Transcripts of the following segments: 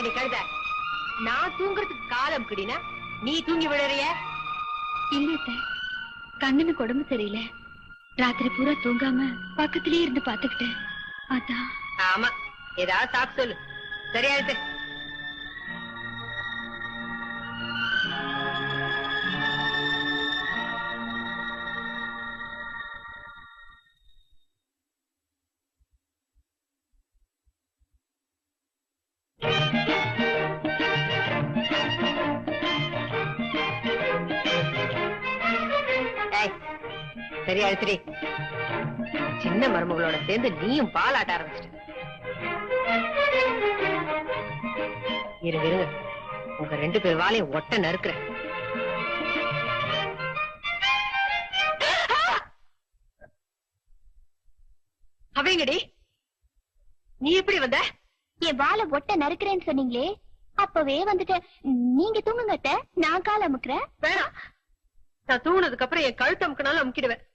ஏடி கழுத நான் தூங்குறதுக்கு காலம் கிடினா நீ தூங்கி விழறிய? இல்லத்த கண்ணனுக்கு உடம்பு சரியில்லை. ராத்திரி பூரா தூங்காம பக்கத்திலேயே இருந்து பாத்துக்கிட்டேன் அதான். ஆமா ஏதாவது சாப்பிட்டு சொல்லு. சரியா சரியா எடுத்துடி சின்ன மருமகளோட சேர்ந்து நீயும் பாலாட்ட ஆரம்பிச்சிட்ட இருங்க இருங்க உங்க ரெண்டு பேர் வாலையும் ஒட்ட நறுக்குறேன். அவங்கடி நீ எப்படி வந்த? என் வாழை ஒட்ட நறுக்கிறேன்னு சொன்னீங்களே. அப்பவே வந்துட்டேன் நீங்க தூங்குங்க அத்தை. நான் கால் அமுக்குறேன். வேணாம். நான் தூங்குனதுக்கு அப்புறம் என் கழுத்து அமுக்கினாலும் அமுக்கிடுவேன்.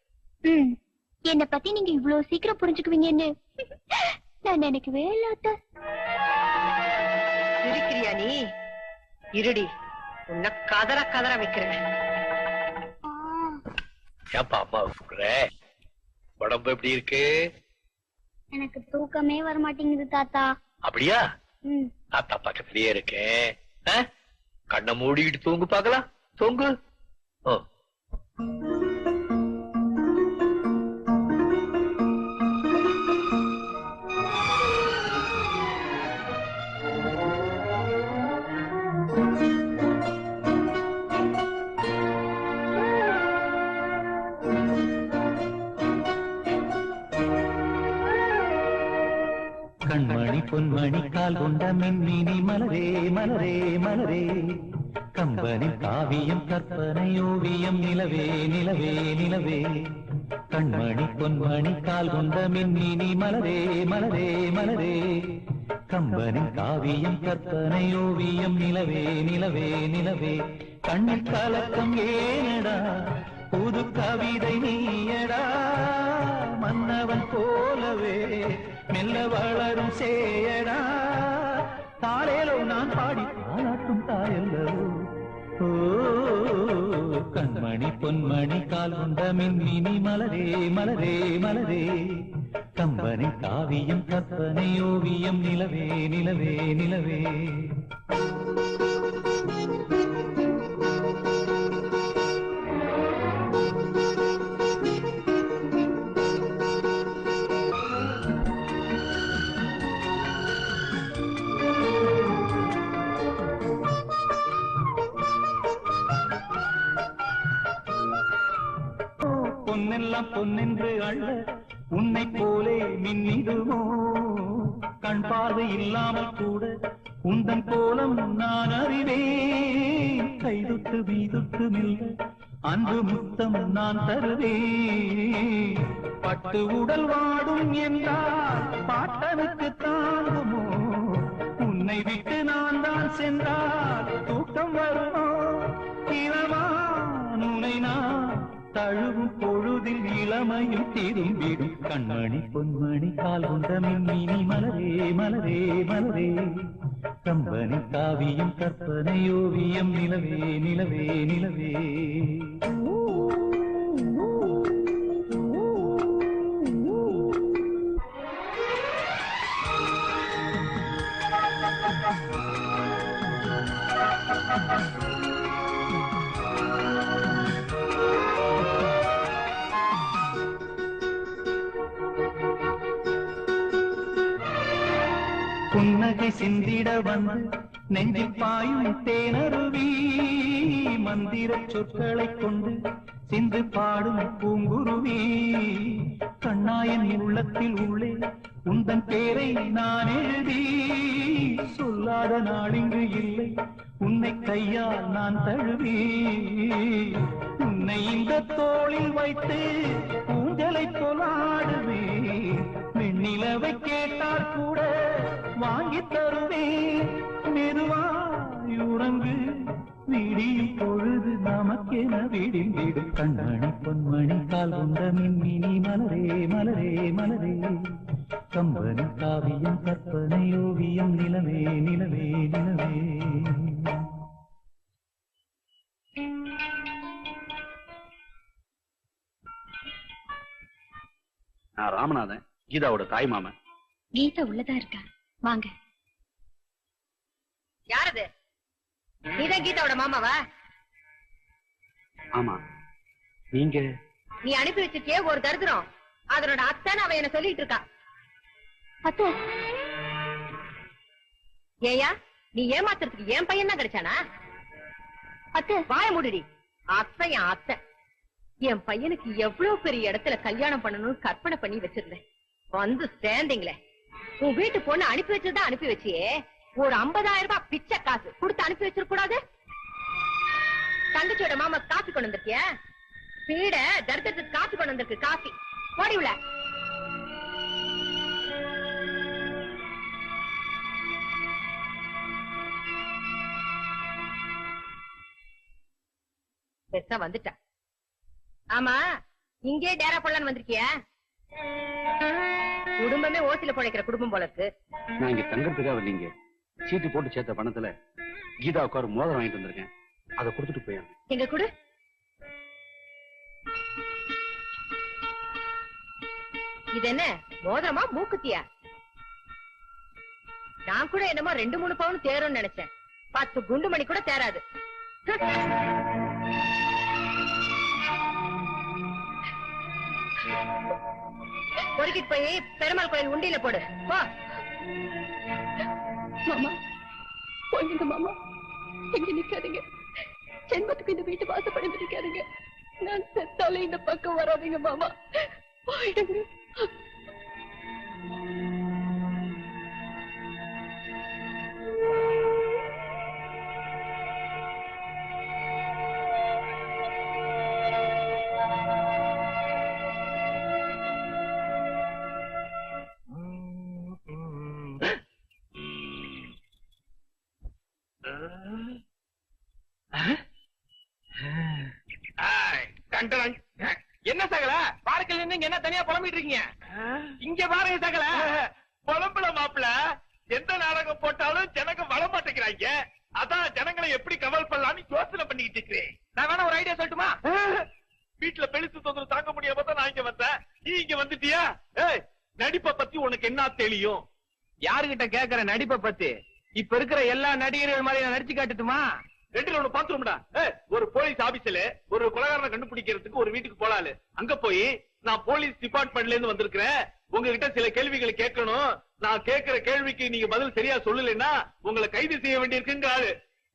என்ன பத்தி நீங்க இவ்வளவு சீக்கிரம் புரிஞ்சுக்குவீங்கன்னு நான் நினைக்கவே இல்ல அத்தை. சிரிக்கிறியா நீ? இருடி. உன்னை கதற கதற வைக்கிறேன். ஏப்பா அம்மா உடம்பு எப்படி இருக்கு? எனக்கு தூக்கமே வர மாட்டேங்குது தாத்தா. அப்படியா? ம். தாத்தா பக்கத்திலேயே இருக்கேன்? கண்ணை மூடிக்கிட்டு தூங்கு பார்க்கலாம். தூங்கு. ஓ. கண்மணி பொன்மணி கால் கொண்ட மின்மினி மலரே மலரே மலரே. கம்பனி காவியம் கற்பனை ஓவியம் நிலவே நிலவே நிலவே. கண்மணி பொன்மணி கால் கொண்ட மின்மினி மலரே மலரே மலரே. கம்பனி காவியம் கற்பனை ஓவியம் நிலவே நிலவே நிலவே. கண்ணில் கலக்கம் ஏனடா? புது கவிதை நீயடா? மன்னவன் போலவே. மெல்ல வளரும் சேயடா. தாரேலோ நான் பாடி பாராட்டும் தாயல்லவோ ஓ கண்மணி பொன்மணி கால் கொண்ட மின்மினி மலரே மலரே மலரே. கம்பனை காவியம் கற்பனை ஓவியம் நிலவே நிலவே நிலவே. பொன்னென்று அள்ள உன்னை போலே மின்னிடுவோ கண் பார்வை இல்லாமல் கூட உந்தன் கோலம் நான் அறிவேன். கைதுட்டு வீதுட்டு நில்ல அன்பு முத்தம் நான் தருவேன். பட்டு உடல் வாடும் என்றால் பாட்டனுக்கு தாங்குமோ? உன்னை விட்டு நான் தான் சென்றால் தூக்கம் வருமோ? இளமா உன்னை நான் தழுவும் பொழுதில் இளமையும் திரும்பிடும் கண்மணி பொன்மணி கால் கொண்ட மின்மினி மலரே மலரே மலரே. கம்பனி காவியம் கற்பனை ஓவியம் நிலவே நிலவே நிலவே. புன்னகை சிந்திட வந்து நெஞ்சில் பாயும் தேனருவி மந்திர சொற்களை கொண்டு சிந்து பாடும் பூங்குருவி. கண்ணாயன் உள்ளத்தில் உள்ளே உந்தன் பேரை நான் எழுதி சொல்லாத நாளிங்கு இல்லை உன்னை கையால் நான் தழுவி. உன்னை இந்த தோளில் வைத்து ஊஞ்சலை போலாடுவேன் வெண்ணிலவை கேட்டால் கூட வாங்கி தருவேன் மெதுவாய் உறங்கு. விடியும் பொழுது நமக்கென விடிந்திடும் கண்ணாடி பொன்மணி கால் உண்ட மின்மினி மலரே மலரே மலரே. கம்பனி காவியம் கற்பனை ஓவியம் நிலவே நிலவே நிலவே. நான் ராமநாதன் கீதாவோட தாய் மாமன். கீதா உள்ளதா இருக்கா? வாங்க. நீதான் கீதாவோட மாமாவா? ஆமா. நீங்க? நீ அனுப்பி வச்சிருக்கியே ஒரு தருத்திரம். அதனோட அத்தான் அவ என்ன சொல்லிட்டு இருக்கா. அத்தை. ஏயா நீ ஏமாத்துறதுக்கு என் பையன் தான் கிடைச்சானா? அத்தை. வாய மூடுடி. அத்தை என் அத்தை. என் பையனுக்கு எவ்வளவு பெரிய இடத்துல கல்யாணம் பண்ணணும்னு கற்பனை பண்ணி வச்சிருந்தேன். வந்து சேர்ந்தீங்களே. உன் வீட்டு பொண்ணு அனுப்பி வச்சதா அனுப்பி வச்சியே. ஒரு 50000 ரூபாய் பிச்சை காசு. கொடுத்து அனுப்பி வச்சிருக்க கூடாது தங்கச்சியோட மாமா காஃபி கொண்டு வந்திருக்கிய? பீட தரித்திரத்துக்கு காஃபி கொண்டு வந்திருக்கு காஃபி. ஓடி உள்ள. பெருசா வந்துட்டா. ஆமா இங்கே டேரா போடலான்னு வந்திருக்கிய? குடும்பமே ஓசில பிழைக்கிற குடும்பம் போல இருக்கு. நான் இங்க தங்கறதுக்காக வரலீங்க. சீட்டு போட்டு சேர்த்த பணத்துல கீதாவுக்கு ஒரு மோதிரம் வாங்கிட்டு வந்திருக்கேன். அதை கொடுத்துட்டு போயாங்க எங்க கூட. இது என்ன? மோதிரமா? மூக்குத்தியா? நான் கூட என்னமோ ரெண்டு மூணு பவுன் தேரும்னு நினைச்சேன். பத்து குண்டு மணி கூட தேராது. பொறுக்கிட்டு போய் பெருமாள் கோயில் உண்டியில போடு. போ. மாமா. போயிடுங்க மாமா. இங்க நிக்காதீங்க. ஜென்மத்துக்கு இந்த வீட்டு வாசப்படி நிக்காதீங்க நான் செத்தாலே இந்த பக்கம் வராதீங்க மாமா. போயிடுங்க. என்ன சகல? பார்க்கல இருந்து என்ன தனியா புலம்பிட்டு இருக்கீங்க? இங்க பாருங்க சகல. புலம்புல மாப்பிள எந்த நாடகம் போட்டாலும் ஜனங்க வர மாட்டேங்கிறாங்க. அதான் ஜனங்களை எப்படி கவல் பண்ணலாம்னு யோசனை பண்ணிக்கிட்டு இருக்கிறேன். நான் வேணா ஒரு ஐடியா சொல்லட்டுமா? வீட்டுல பெருசு தொந்தரவு தாங்க முடியாம தான் நான் இங்க வந்தேன். நீ இங்க வந்துட்டியா? ஏய் நடிப்பை பத்தி உனக்கு என்ன தெரியும்? யாருகிட்ட கேக்குற நடிப்பை பத்தி? இப்ப இருக்கிற எல்லா நடிகர்கள் மாதிரி நான் நடிச்சு காட்டுட்டுமா? ரெண்டுல ஒண்ணு பாத்துரும்டா ஒரு போலீஸ் ஆபீஸ்ல ஒரு கொலகாரனை கண்டுபிடிக்கிறதுக்கு ஒரு வீட்டுக்கு போலாலு அங்க போய் நான் போலீஸ் டிபார்ட்மெண்ட்ல இருந்து வந்திருக்கிறேன். உங்ககிட்ட சில கேள்விகளை கேட்கணும். நான் கேட்கிற கேள்விக்கு நீங்க பதில் சரியா சொல்லலைன்னா உங்களை கைது செய்ய வேண்டியிருக்குங்கிறாரு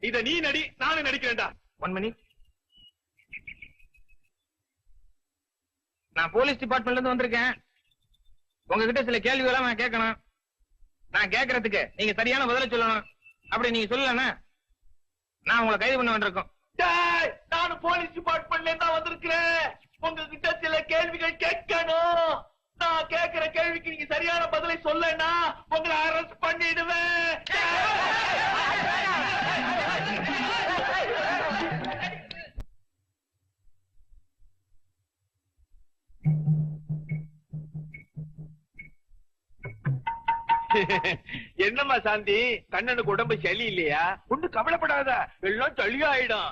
இத நீ நடி நானும் நடிக்கிறேன்டா. ஒன் மணி நான் போலீஸ் டிபார்ட்மெண்ட்ல இருந்து வந்திருக்கேன். உங்ககிட்ட சில கேள்விகளை நான் கேட்கணும். நான் கேட்கறதுக்கு நீங்க சரியான பதில சொல்லணும். அப்படி நீங்க சொல்லலன்னா நான் உங்களை கைது பண்ண வேண்டியிருக்கோம். நான் போலீஸ் டிபார்ட்மெண்ட்ல தான் வந்திருக்கிறேன். உங்ககிட்ட சில கேள்விகள் கேட்கணும். நான் கேட்கிற கேள்விக்கு நீங்க சரியான பதிலை சொல்லனா உங்களை அரெஸ்ட் பண்ணிடுவேன். என்னம்மா சாந்தி? கண்ணனுக்கு உடம்பு சளி இல்லையா ஒண்ணு கவலைப்படாத. எல்லாம் சளியாயிடும்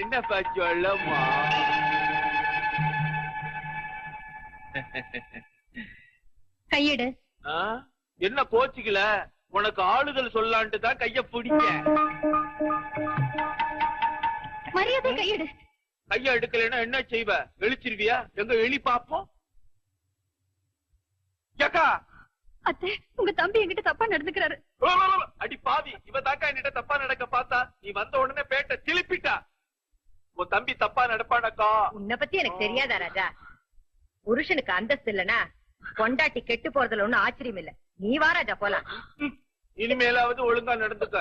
என்னப்பா சொல்லம்மா? கையெடு? என்ன கோச்சிக்கல? உனக்கு ஆளுதல் சொல்லான்ட்டு தான் கைய பிடிக்க மரியாதை கையெடு. கைய எடுக்கலைன்னா என்ன செய்வ? வெளிச்சிருவியா எங்க வெளி பாப்போம்? ஏக்கா அத்தை உங்க தம்பி என்கிட்ட தப்பா நடந்துக்கிறாரு. அடி பாவி இவ தாக்கா என்கிட்ட தப்பா நடக்க பார்த்தா நீ வந்த உடனே பேட்ட திருப்பிட்டா. உன் தம்பி தப்பா நடப்பானக்கா? உன்னை பத்தி எனக்கு தெரியாதா ராஜா? புருஷனுக்கு அந்தஸ்து இல்லனா பொண்டாட்டி கெட்டு போறதுல ஒண்ணும் ஆச்சரியம் இல்ல. நீ வா ராஜா போலாம். இனிமேலாவது ஒழுங்கா நடந்துக்க.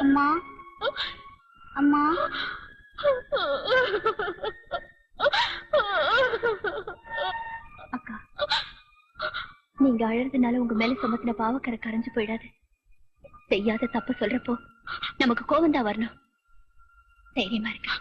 அம்மா. அம்மா. நீங்க அழறதுனால உங்க மேல சுமத்தின பாவக்கரை கரைஞ்சு போயிடாது. செய்யாத தப்பு சொல்றப்போ நமக்கு கோவம் தான் வரணும். தைரியமா இருக்கா